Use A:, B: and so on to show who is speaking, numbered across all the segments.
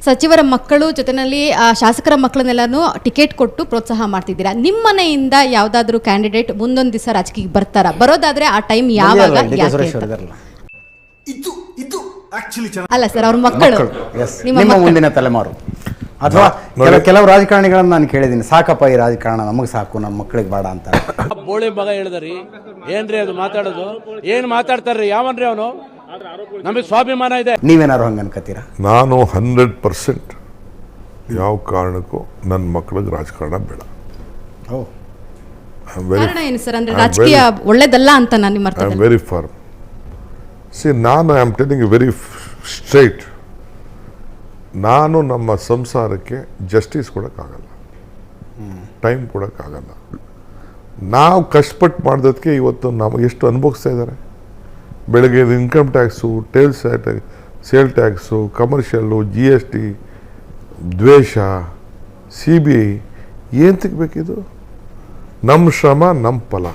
A: ಸಚಿವರ ಮಕ್ಕಳು ಜೊತೆನಲ್ಲಿ ಆ, ಶಾಸಕರ ಮಕ್ಕಳನ್ನೆಲ್ಲಾನು ಟಿಕೆಟ್ ಕೊಟ್ಟು ಪ್ರೋತ್ಸಾಹ ಮಾಡ್ತಿದ್ದೀರಾ? ನಿಮ್ಮ ಮನೆಯಿಂದ ಯಾವ್ದಾದ್ರೂ ಕ್ಯಾಂಡಿಡೇಟ್ ಮುಂದೊಂದು ದಿವಸ ರಾಜಕೀಯಕ್ಕೆ ಬರ್ತಾರ? ಬರೋದಾದ್ರೆ ಆ ಟೈಮ್ ಯಾವಾಗ ಅಲ್ಲ ಸರ್ ಅವ್ರ ಮಕ್ಕಳು.
B: ಎಸ್
A: ನಿಮ್ಮ
B: ನಿಮ್ಮ ಮುಂದಿನ ತಲೆಮಾರು. ಅಥವಾ ಕೆಲವು ರಾಜಕಾರಣಿಗಳನ್ನು ನಾನು ಕೇಳಿದ್ದೀನಿ. ಸಾಕಪ್ಪ ಈ ರಾಜಕಾರಣ ನಮಗೆ ಸಾಕು ನಮ್ಮ ಮಕ್ಕಳಿಗೆ ಬೇಡ ಅಂತ.
C: ಬೋಳಿ ಮಗ ಹೇಳಿದ್ರಿ ಏನ್ರಿ ಅದು ಮಾತಾಡೋದು? ಏನ್ ಮಾತಾಡ್ತಾರ್ರಿ? ಯಾವನ್ರಿ ಅವನು? ನಮಗೆ ಸ್ವಾಭಿಮಾನ ಇದೆ.
B: ನೀವೇನಾದ್ರು ಹಂಗೆ ಅನ್ಕೋತೀರಾ
D: ನಾನು ಹಂಡ್ರೆಡ್ ಪರ್ಸೆಂಟ್ ಯಾವ ಕಾರಣಕ್ಕೂ ನನ್ನ ಮಕ್ಳಿಗೆ ರಾಜಕಾರಣ ಬೇಡ.
B: ಓ.
D: ಐ ವೆರಿ
A: ಕಾರಣ ಏನು ಸರ್? ಅಂದ್ರೆ ರಾಜಕೀಯ
D: very-
A: ಒಳ್ಳೇದಲ್ಲ ಅಂತ ನಾನು ನಿಮ್ಮ
D: I am very firm C ನಾನು I am telling very straight ನಾನು ನಮ್ಮ ಸಂಸಾರಕ್ಕೆ ಜಸ್ಟಿಸ್ ಕೊಡೋಕ್ಕಾಗಲ್ಲ. ಟೈಮ್ ಕೊಡೋಕ್ಕಾಗಲ್ಲ. ನಾವು ಕಷ್ಟಪಟ್ಟು ಮಾಡೋದಕ್ಕೆ ಇವತ್ತು ನಮಗೆ ಎಷ್ಟು ಅನುಭವಿಸ್ತಾ ಇದ್ದಾರೆ ಬೆಳಗ್ಗೆ income tax sales sale tax commercial G S T ದ್ವೇಷ ಸಿ ಬಿ ಐ ಏನು ತಿಕ್ಬೇಕಿದು? ನಮ್ಮ ಶ್ರಮ ನಮ್ಮ ಫಲ.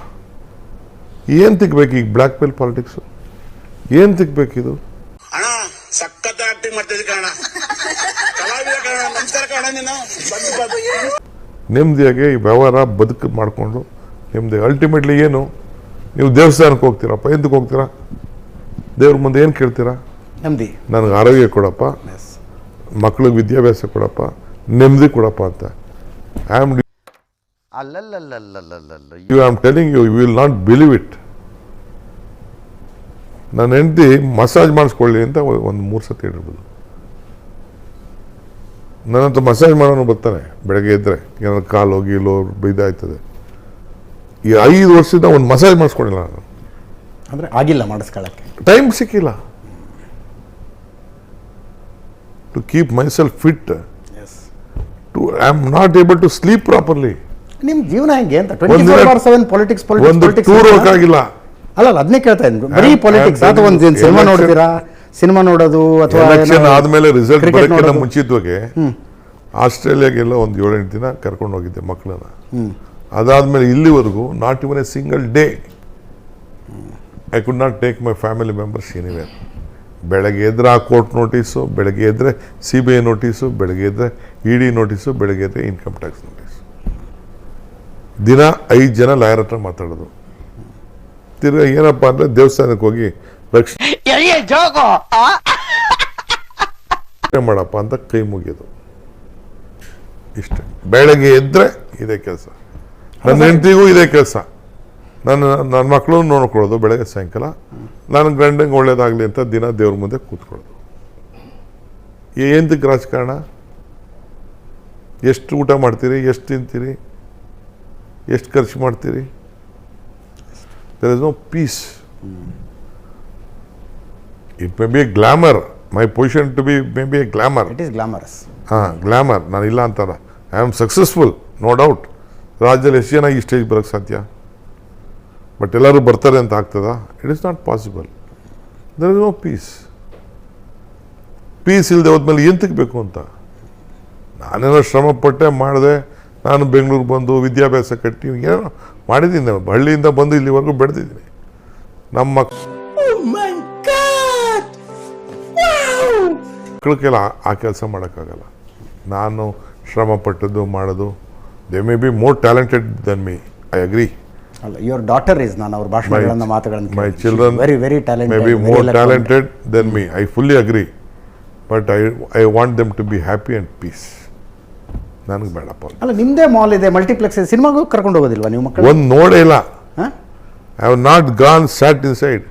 D: ಏನು ತಿಕ್ಬೇಕು ಈಗ ಬ್ಲ್ಯಾಕ್ ಮೇಲ್ ಪಾಲಿಟಿಕ್ಸು ಏನು
E: ತಿಕ್ಬೇಕಿದು? ಸಖತ್ ಆಕ್ಟಿಂಗ್ ಮಾಡ್ತಿದ್ದೆ ಕಣ ಕಲಾವಿದ ಕಣ ನಮಸ್ಕಾರ ಕಣ ನೀನು. ಬಂದು ಬಂದು.
D: ನೆಮ್ಮದಿಯಾಗಿ ಈ ವ್ಯವಹಾರ ಬದುಕು ಮಾಡಿಕೊಂಡು ನಿಮ್ಮದು ಅಲ್ಟಿಮೇಟ್ಲಿ ಏನು? ನೀವು ದೇವಸ್ಥಾನಕ್ಕೆ ಹೋಗ್ತೀರಪ್ಪ. ಎಂದಕ್ಕೆ ಹೋಗ್ತೀರಾ? ದೇವ್ರ ಮುಂದೆ ಏನು ಕೇಳ್ತೀರಾ?
B: ನೆಮ್ಮದಿ.
D: ನನಗೆ ಆರೋಗ್ಯ ಕೊಡಪ್ಪ. ಮಕ್ಳಿಗೆ ವಿದ್ಯಾಭ್ಯಾಸ ಕೊಡಪ್ಪ. ನೆಮ್ಮದಿ ಕೊಡಪ್ಪ ಅಂತ. I am you am telling you you will not believe it ನನ್ನ ಹೆಂಡತಿ ಮಸಾಜ್ ಮಾಡಿಸ್ಕೊಳ್ಳಿ ಅಂತ ಒಂದು ಮೂರು ಸತಿ ಹೇಳಿರ್ಬೋದು ನನ್ನಂತ ಮಸಾಜ್ ಮಾಡೋನು ಬರ್ತಾನೆ ಬೆಳಗ್ಗೆ ಎದ್ದರೆ ಏನಾದ್ರು ಕಾಲು ಗೀಲು ಇದಾಯ್ತದೆ ಈ ಐದು ವರ್ಷದಿಂದ ಒಂದು ಮಸಾಜ್ ಮಾಡಿಸ್ಕೊಂಡಿಲ್ಲ ನಾನು
B: ಅಂದರೆ ಆಗಿಲ್ಲ ಮಾಡಿಸ್ಕೊಳ್ಳೋಕ್ಕೆ.
D: ಟೈಮ್ ಸಿಕ್ಕಿಲ್ಲ. To keep myself fit
B: as
D: to I am not able to sleep properly
B: ನಿಮ್ಮ ಜೀವನ ಹೆಂಗೆ ಅಂತ? Twenty four hour seven politics
D: ಒಂದು
B: ಪೊಲಿಟಿಕ್ಸ್
D: ಟೂರ್ ಹೋಗಕ್ಕಾಗಿಲ್ಲ.
B: ಅಲ್ಲ ಅಲ್ಲ ಅದನ್ನೇ ಕೇಳ್ತಾ ಇದ್ದೀನಿ. ಬರೀ ಪಾಲಿಟಿಕ್ಸ್ ಅಥವಾ ಒಂದು ಸಿನಿಮಾ
D: ನೋಡಿದಿರಾ?
B: ನೋಡ್ತೀರಾ ಸಿನಿಮಾ ನೋಡೋದು ಅಥವಾ
D: ಎಲೆಕ್ಷನ್ ಆದಮೇಲೆ ರಿಸಲ್ಟ್ ಬರೋಕ್ಕಿಂತ. ಮುಂಚಿತವಾಗಿ ಆಸ್ಟ್ರೇಲಿಯಾಗೆಲ್ಲ ಒಂದು ಏಳೆಂಟು ದಿನ ಕರ್ಕೊಂಡು ಹೋಗಿದ್ದೆ ಮಕ್ಕಳನ್ನ. ಅದಾದಮೇಲೆ ಇಲ್ಲಿವರೆಗೂ not even a single day I could not take my family members anywhere ಬೆಳಗ್ಗೆ ಎದ್ರೆ ಆ ಕೋರ್ಟ್ ನೋಟಿಸು ಬೆಳಗ್ಗೆ ಎದ್ರೆ ಸಿ ಬಿ ಐ ನೋಟಿಸು ಬೆಳಗ್ಗೆ ಎದ್ರೆ ಇ ಡಿ ನೋಟಿಸು ಬೆಳಗ್ಗೆ ಎದ್ರೆ ಇನ್ಕಮ್ ಟ್ಯಾಕ್ಸ್ ನೋಟಿಸು ದಿನ ಐದು ಜನ ಲಾಯರ್ ಹತ್ರ ಮಾತಾಡೋದು. ತಿರ್ಗ ಏನಪ್ಪ ಅಂದ್ರೆ ದೇವಸ್ಥಾನಕ್ಕೆ ಹೋಗಿ ರಕ್ಷಣೆ ಮಾಡಪ್ಪ ಅಂತ ಕೈ ಮುಗಿಯೋದು. ಇಷ್ಟೇ. ಬೆಳಗ್ಗೆ ಎದ್ರೆ ಇದೇ ಕೆಲಸ. ನನ್ನ ಹೆಂಡತಿಗೂ ಇದೇ ಕೆಲಸ. ನನ್ನ ನನ್ನ ಮಕ್ಕಳು ನೋಡ್ಕೊಳ್ಳೋದು ಬೆಳಗ್ಗೆ ಸಾಯಂಕಾಲ. ನನ್ನ ಗಂಡಂಗೆ ಒಳ್ಳೇದಾಗಲಿ ಅಂತ ದಿನ ದೇವ್ರ ಮುಂದೆ ಕೂತ್ಕೊಳ್ಳೋದು. ಏನಕ್ಕೆ ರಾಜಕಾರಣ? ಎಷ್ಟು ಊಟ ಮಾಡ್ತೀರಿ? ಎಷ್ಟು ತಿಂತೀರಿ? ಎಷ್ಟು ಖರ್ಚು ಮಾಡ್ತೀರಿ? There is no peace it may be a glamour my position to be may be a glamour
B: it is glamorous
D: ಹಾಂ ಗ್ಲಾಮರ್ ನಾನು ಇಲ್ಲ ಅಂತಲ್ಲ I am successful no doubt ರಾಜ್ಯದಲ್ಲಿ ಎಷ್ಟು ಜನ ಈ ಸ್ಟೇಜ್ ಬರೋಕ್ಕೆ ಸಾಧ್ಯ? ಬಟ್ ಎಲ್ಲರೂ ಬರ್ತಾರೆ ಅಂತ ಆಗ್ತದಾ? It is not possible there is no peace peace ಇಲ್ಲದೆ ಹೋದ್ಮೇಲೆ ಏನು ತೆಗಬೇಕು ಅಂತ? ನಾನೇನೋ ಶ್ರಮ ಪಟ್ಟೆ ಮಾಡಿದೆ ನಾನು ಬೆಂಗಳೂರಿಗೆ ಬಂದು ವಿದ್ಯಾಭ್ಯಾಸ ಕಟ್ಟಿ ಏನೋ ಮಾಡಿದ್ದೀನಿ ಹಳ್ಳಿಯಿಂದ ಬಂದು ಇಲ್ಲಿವರೆಗೂ ಬೆಳೆದಿದ್ದೀನಿ. ನಮ್ಮ ಮಕ್ಕಳ ಕೈಲಿ ಆ- ಆ ಕೆಲಸ ಮಾಡೋಕ್ಕಾಗಲ್ಲ. ನಾನು ಶ್ರಮ ಪಟ್ಟದ್ದು ಮಾಡೋದು they may be more talented than me I agree
B: ಅಲ್ಲ ಯುವರ್ ಡಾಟರ್ ಇಸ್ ನಾನು ಅವ್ರ ಭಾಷಣಗಳನ್ನ ಮಾತುಗಳನ್ನು
D: my children
B: very very
D: may be more talented than me I fully agree but I I want them to be happy and peace ನನಗೆ ಬೇಡಪ್ಪ
B: ಅಲ್ಲ ನಿಮ್ಮದೇ mall ಇದೆ ಮಲ್ಟಿಪ್ಲೆಕ್ಸ್ ಇದೆ ಸಿನಿಮಾಗೂ ಕರ್ಕೊಂಡು ಹೋಗೋದಿಲ್ವಾ ನೀವು ಮಕ್ಕಳು
D: ಒಂದು ನೋಡೇ ಇಲ್ಲ.
B: ಹಾಂ?
D: I have not gone sat inside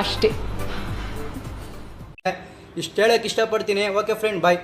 F: ಅಷ್ಟೇ.
G: ಇಷ್ಟು ಹೇಳಕ್ಕೆ ಇಷ್ಟಪಡ್ತೀನಿ. Okay friend bye